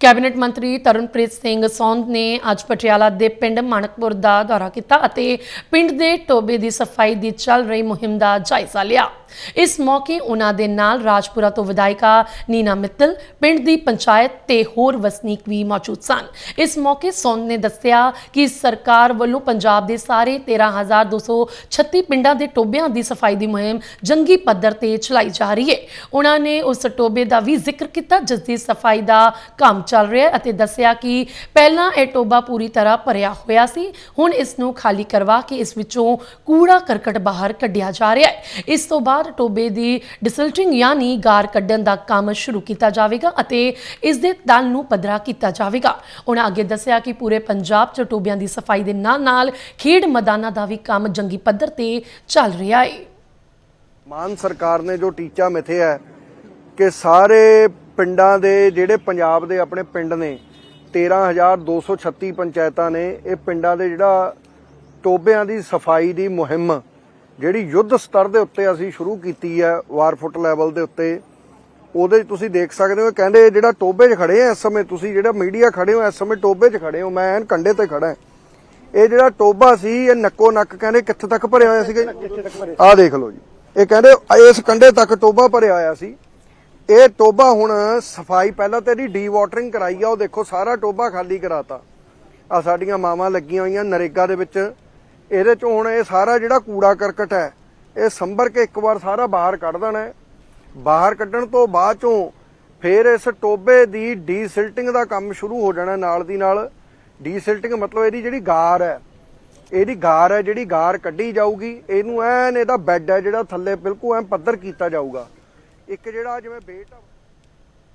Cabinet ਮੰਤਰੀ ਤਰਨਪ੍ਰੀਤ ਸਿੰਘ ਸੌਂਦ ਨੇ ਅੱਜ ਪਟਿਆਲਾ ਦੇ ਪਿੰਡ ਮਾਨਕਪੁਰ ਦਾ ਦੌਰਾ ਕੀਤਾ ਅਤੇ ਪਿੰਡ ਦੇ ਟੋਬੇ ਦੀ ਸਫ਼ਾਈ ਦੀ ਚੱਲ ਰਹੀ ਮੁਹਿੰਮ ਦਾ ਜਾਇਜ਼ਾ ਲਿਆ। ਇਸ ਮੌਕੇ ਉਹਨਾਂ ਦੇ ਨਾਲ ਰਾਜਪੁਰਾ ਤੋਂ ਵਿਧਾਇਕਾ ਨੀਨਾ ਮਿੱਤਲ, ਪਿੰਡ ਦੀ ਪੰਚਾਇਤ ਤੇ ਹੋਰ ਵਸਨੀਕ ਵੀ ਮੌਜੂਦ ਸਨ। ਇਸ ਮੌਕੇ ਸੋਨ ਨੇ ਦੱਸਿਆ ਕਿ ਸਰਕਾਰ ਵੱਲੋਂ ਪੰਜਾਬ ਦੇ ਸਾਰੇ 13236 ਪਿੰਡਾਂ ਦੇ ਟੋਬਿਆਂ ਦੀ ਸਫ਼ਾਈ ਦੀ ਮੁਹਿੰਮ ਜੰਗੀ ਪੱਧਰ ਤੇ ਚਲਾਈ ਜਾ ਰਹੀ ਹੈ। ਉਹਨਾਂ ਨੇ ਉਸ ਟੋਬੇ ਦਾ ਵੀ ਜ਼ਿਕਰ ਕੀਤਾ, ਜਿਸ ਦੀ ਸਫ਼ਾਈ ਦਾ ਕੰਮ ਚੱਲ ਰਿਹਾ ਹੈ ਅਤੇ ਦੱਸਿਆ ਕਿ ਪਹਿਲਾਂ ਇਹ ਟੋਬਾ ਪੂਰੀ ਤਰ੍ਹਾਂ ਭਰਿਆ ਹੋਇਆ ਸੀ, ਹੁਣ ਇਸ ਨੂੰ ਖਾਲੀ ਕਰਵਾ ਕੇ ਇਸ ਵਿੱਚੋਂ ਕੂੜਾ ਕਰਕਟ ਬਾਹਰ ਕੱਢਿਆ ਜਾ ਰਿਹਾ ਹੈ। ਇਸ ਤੋਂ ਬਾਅਦ ਟੋਬੇ ਦੀ ਡਿਸਲਟਿੰਗ ਯਾਨੀ ਗਾਰ ਕੱਢਣ ਦਾ ਕੰਮ ਸ਼ੁਰੂ ਕੀਤਾ ਜਾਵੇਗਾ ਅਤੇ ਇਸ ਦੇ ਤਲ ਨੂੰ ਪੱਧਰਾ ਕੀਤਾ ਜਾਵੇਗਾ। ਉਹਨਾਂ ਅੱਗੇ ਦੱਸਿਆ ਕਿ ਪੂਰੇ ਪੰਜਾਬ 'ਚ ਟੋਬਿਆਂ ਦੀ ਸਫ਼ਾਈ ਦੇ ਨਾਲ-ਨਾਲ ਖੇਡ ਮੈਦਾਨਾਂ ਦਾ ਵੀ ਕੰਮ ਜੰਗੀ ਪੱਧਰ ਤੇ ਚੱਲ ਰਿਹਾ ਹੈ ਮਾਨ ਸਰਕਾਰ ਨੇ ਜੋ ਟੀਚਾ ਮਿਥਿਆ ਹੈ ਕਿ ਸਾਰੇ ਪਿੰਡਾਂ ਦੇ ਜਿਹੜੇ ਪੰਜਾਬ ਦੇ ਆਪਣੇ ਪਿੰਡ ਨੇ 13236 ਪੰਚਾਇਤਾਂ ਨੇ, ਇਹ ਪਿੰਡਾਂ ਦੇ ਜਿਹੜਾ ਟੋਬਿਆਂ ਦੀ ਸਫ਼ਾਈ ਦੀ ਮੁਹਿੰਮ ਜਿਹੜੀ ਯੁੱਧ ਸਤਰ ਦੇ ਉੱਤੇ ਅਸੀਂ ਸ਼ੁਰੂ ਕੀਤੀ ਹੈ, ਵਾਰ ਫੁੱਟ ਲੈਵਲ ਦੇ ਉੱਤੇ, ਉਹਦੇ ਤੁਸੀਂ ਦੇਖ ਸਕਦੇ ਹੋ ਕਹਿੰਦੇ ਜਿਹੜਾ ਟੋਬੇ 'ਚ ਖੜੇ ਆ ਇਸ ਸਮੇਂ, ਤੁਸੀਂ ਜਿਹੜਾ ਮੀਡੀਆ ਖੜੇ ਹੋ, ਇਸ ਸਮੇਂ ਟੋਬੇ 'ਚ ਖੜੇ ਹੋ, ਮੈਂ ਐਨ ਕੰਡੇ ਤੇ ਖੜਾ ਹਾਂ। ਇਹ ਜਿਹੜਾ ਟੋਬਾ ਸੀ, ਇਹ ਨੱਕੋ ਨੱਕ ਕਹਿੰਦੇ ਕਿੱਥੇ ਤੱਕ ਭਰਿਆ ਹੋਇਆ ਸੀਗਾ ਆਹ ਦੇਖ ਲਓ ਜੀ। ਇਹ ਕਹਿੰਦੇ ਇਸ ਕੰਡੇ ਤੱਕ ਟੋਬਾ ਭਰਿਆ ਹੋਇਆ ਸੀ। ਇਹ ਟੋਬਾ ਹੁਣ ਸਫ਼ਾਈ ਪਹਿਲਾਂ ਤੇ ਇਹਦੀ ਡੀ ਵਾਟਰਿੰਗ ਕਰਾਈ ਆ, ਉਹ ਦੇਖੋ ਸਾਰਾ ਟੋਬਾ ਖਾਲੀ ਕਰਾਤਾ। ਆ ਸਾਡੀਆਂ ਮਾਵਾਂ ਲੱਗੀਆਂ ਹੋਈਆਂ ਨਰੇਗਾ ਦੇ ਵਿੱਚ। ਇਹਦੇ ਚੋਂ ਹੁਣ ਇਹ ਸਾਰਾ ਜਿਹੜਾ ਕੂੜਾ ਕਰਕਟ ਹੈ, ਇਹ ਸੰਭਰ ਕੇ ਇੱਕ ਵਾਰ ਸਾਰਾ ਬਾਹਰ ਕੱਢ ਦੇਣਾ ਹੈ। ਬਾਹਰ ਕੱਢਣ ਤੋਂ ਬਾਅਦ ਚੋਂ ਫਿਰ ਇਸ ਟੋਬੇ ਦੀ ਡੀਸਿਲਟਿੰਗ ਦਾ ਕੰਮ ਸ਼ੁਰੂ ਹੋ ਜਾਣਾ ਨਾਲ ਦੀ ਨਾਲ। ਡੀਸਿਲਟਿੰਗ ਮਤਲਬ ਇਹਦੀ ਜਿਹੜੀ ਗਾਰ ਹੈ, ਇਹਦੀ ਗਾਰ ਹੈ ਜਿਹੜੀ ਗਾਰ ਕੱਢੀ ਜਾਊਗੀ, ਇਹਨੂੰ ਐਨ ਇਹਦਾ ਬੈੱਡ ਹੈ ਜਿਹੜਾ ਥੱਲੇ ਬਿਲਕੁਲ ਐਨ ਪੱਧਰ ਕੀਤਾ ਜਾਊਗਾ। ਇੱਕ ਜਿਹੜਾ ਜਿਵੇਂ ਬੇਟ